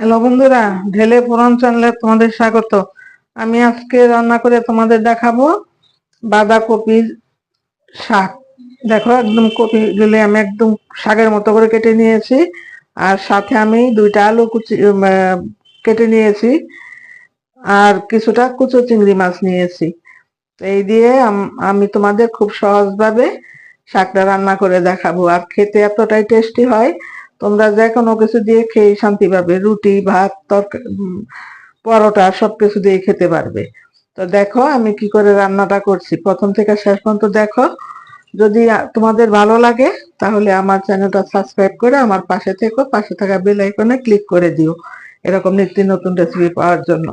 Hello বন্ধুরা, ঢেলে পুরান চ্যানেলে তোমাদের স্বাগত। আমি আজকে রান্না করে তোমাদের দেখাবো বাঁধাকপির শাক। দেখো, একদম কপি গুলি আমি একদম শাকের মতো করে কেটে নিয়েছি। আর সাথে আমি দুইটা আলু কুচি কেটে নিয়েছি। আর কিছুটা কুচো চিংড়ি মাছ নিয়েছি। এই দিয়ে আমি তোমাদের খুব সহজভাবে শাকটা রান্না করে দেখাবো। আর খেতে এতটাই টেস্টি হয় তোমরা যে কোনো কিছু দিয়ে খেয়ে শান্তি পাবে। রুটি, ভাত তরকারি পরোটা সব কিছু দিয়ে খেতে পারবে। তো দেখো আমি কি করে রান্নাটা করছি। প্রথম থেকে শেষ পর্যন্ত দেখো। যদি তোমাদের ভালো লাগে, তাহলে আমার চ্যানেলটা সাবস্ক্রাইব করে আমার পাশে থেকো। পাশে থাকা বেল আইকনে ক্লিক করে দিও। এরকম নিত্য নতুন রেসিপি পাওয়ার জন্য।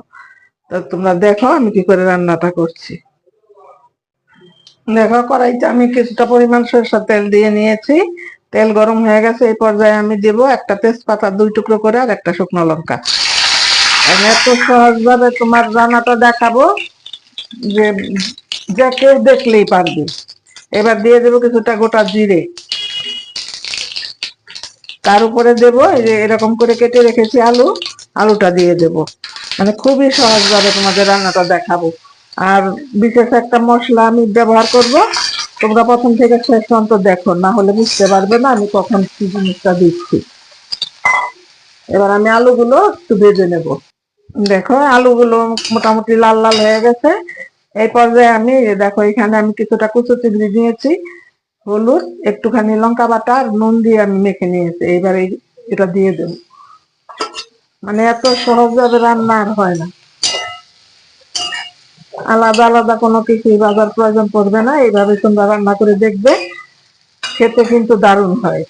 তো তোমরা দেখো আমি কি করে রান্নাটা করছি। দেখো কড়াইতে আমি কিছুটা পরিমাণ সরষের তেল দিয়ে নিয়েছি। তেল গরম হয়ে গেছে, এই পর্যায়ে আমি দেব একটা তেজপাতা, দুই টুকরো করে আর একটা শুকনো লঙ্কা। আমি এত সহজভাবে তোমার রান্নাটা দেখাবো যে যা কেউ দেখলেই পারবে। এবার দিয়ে দেবো কিছুটা গোটা জিরে। তার উপরে দেবো এই যে এরকম করে কেটে রেখেছি আলু, আলুটা দিয়ে দেব। মানে খুবই সহজভাবে তোমাদের রান্নাটা দেখাবো। আর বিশেষ একটা মশলা আমি ব্যবহার করব তোমরা প্রথম থেকে শেষ পর্যন্ত দেখো, না হলে বুঝতে পারবে না আমি কখন কি জিনিসটা দিচ্ছি। এবার আমি আলুগুলো একটু ভেজে নেব। দেখো, আলুগুলো মোটামুটি লাল লাল হয়ে গেছে। এই পর্যায়ে আমি, দেখো, এখানে আমি কিছুটা কুচো চিংড়ি নিয়েছি, হলুদ, একটুখানি লঙ্কা বাটা আর নুন দিয়ে আমি মেখে নিয়েছি। এইবার এই- এটা দিয়ে দেব। মানে এত সহজভাবে রান্না আর হয় না। আলাদা আলাদা কোনো কিছু বাজার প্রয়োজন পড়বে না। এইভাবে তোমরা রান্না করে দেখবে, খেতে কিন্তু দারুণ হয়।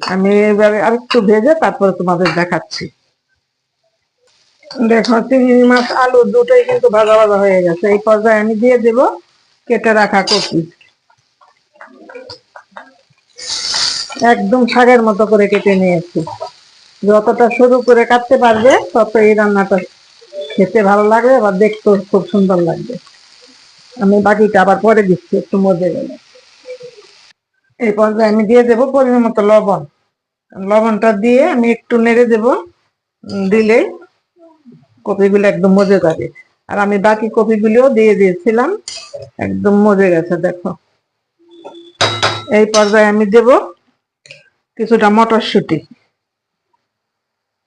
আমি এবারে আরেকটু ভেজে তারপরে তোমাদের দেখাচ্ছি। দেখো, চিংড়ি মাছ, আলু দুটোই কিন্তু ভাজা ভাজা হয়ে গেছে। এই পর্যায়ে আমি দিয়ে দেব কেটে রাখা কপি। একদম শাকের মতো করে কেটে নিয়েছি। যতটা সরু করে কাটতে পারবে তত এই রান্নাটা খেতে ভালো লাগবে আবার দেখতেও খুব সুন্দর লাগবে। আমি বাকিটা আবার পরে দিচ্ছি, একটু মজে গেলে। এই পর্যায়ে আমি দিয়ে দেবো পরিমাণ মতো লবণ। লবণটা দিয়ে আমি একটু নেড়ে দেব দিলেই কপিগুলো একদম মজে যাবে। আর আমি বাকি কপিগুলিও দিয়ে দিয়েছিলাম, একদম মজে গেছে, দেখো। এই পর্যায়ে আমি দেব কিছুটা মটরশুঁটি।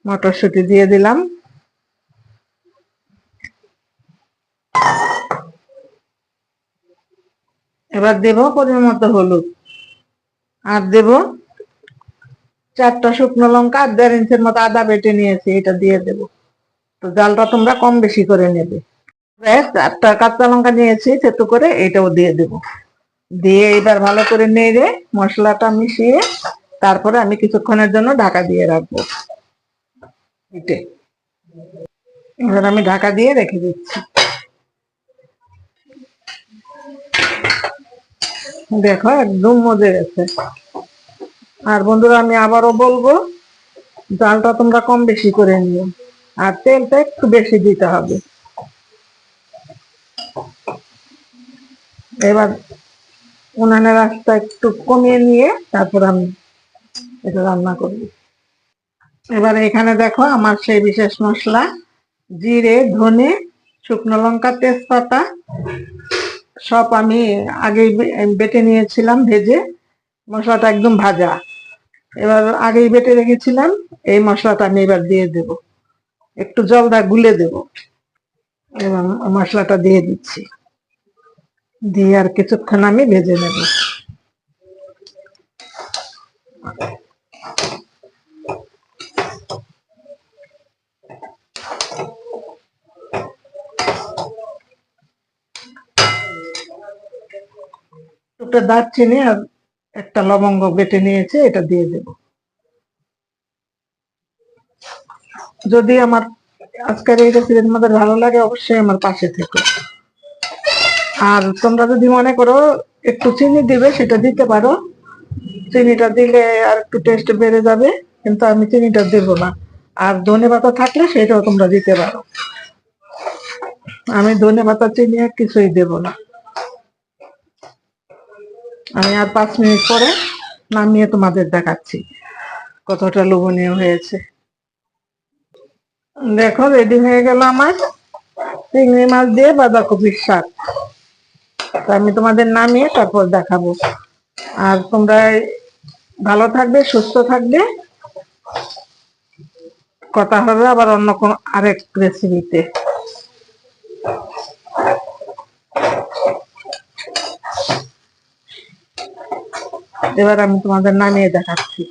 মটরশুঁটি দিয়ে দিলাম। এবার দেব পরিমাণ হলুদ। আর দেব চারটা শুকনো লঙ্কা আর দেড় ইঞ্চের মতো আদা বেটে নিয়েছি, এটা দিয়ে দেব। তো জালটা তোমরা কম বেশি করে নেবে। চারটা কাঁচা লঙ্কা নিয়েছি সেতু করে এটাও দিয়ে দেব। দিয়ে এবার ভালো করে নেড়ে মশলাটা মিশিয়ে তারপরে আমি কিছুক্ষণের জন্য ঢাকা দিয়ে রাখব। এটে এবার আমি ঢাকা দিয়ে রেখে দিচ্ছি। দেখো, একদম মজে গেছে। আর বন্ধুরা, আমি আবারও বলব জালটা তোমরা কম বেশি করে নিও, আর তেলটা একটু বেশি দিতে হবে। এবার উনানের আঁচটা একটু কমিয়ে নিয়ে তারপর আমি এটা রান্না করব। এবার এখানে দেখো, আমার সেই বিশেষ মশলা, জিরে, ধনে, শুকনো লঙ্কা, তেজপাতা সব আমি আগেই বেটে নিয়েছিলাম, ভেজে। মশলাটা একদম ভাজা। এবার আগেই বেটে রেখেছিলাম, এই মশলাটা আমি এবার দিয়ে দেব। একটু জল দা গুলে দেব। এবং মশলাটা দিয়ে দিচ্ছি। দিয়ে আর কিছুক্ষণ আমি ভেজে নেব। দুটো দারচিনি আর একটা লবঙ্গ বেটে নিয়েছে, এটা দিয়ে দেব। যদি আমার আজকের এই রেসিপি তোমাদের ভালো লাগে, অবশ্যই আমার পাশে থেকে। আর তোমরা যদি মনে করো একটু চিনি দিবে, সেটা দিতে পারো। চিনিটা দিলে আর একটু টেস্ট বেড়ে যাবে, কিন্তু আমি চিনিটা দেব না। আর ধনে পাতা থাকলে সেটাও তোমরা দিতে পারো। আমি ধনে পাতা, চিনি আর কিছুই দেব না। আমি আর পাঁচ মিনিট পরে নামিয়ে তোমাদের দেখাচ্ছি কতটা লোভনীয় হয়েছে। দেখো রেডি হয়ে গেল আমার চিংড়ি মাছ দিয়ে বাঁধাকপির শাক। আমি তোমাদের নামিয়ে তারপর দেখাবো। আর তোমরা ভালো থাকবে, সুস্থ থাকবে। কথা হবে আবার অন্য কোন আরেক রেসিপিতে এবার আমি তোমাদের নামিয়ে দেখাচ্ছি।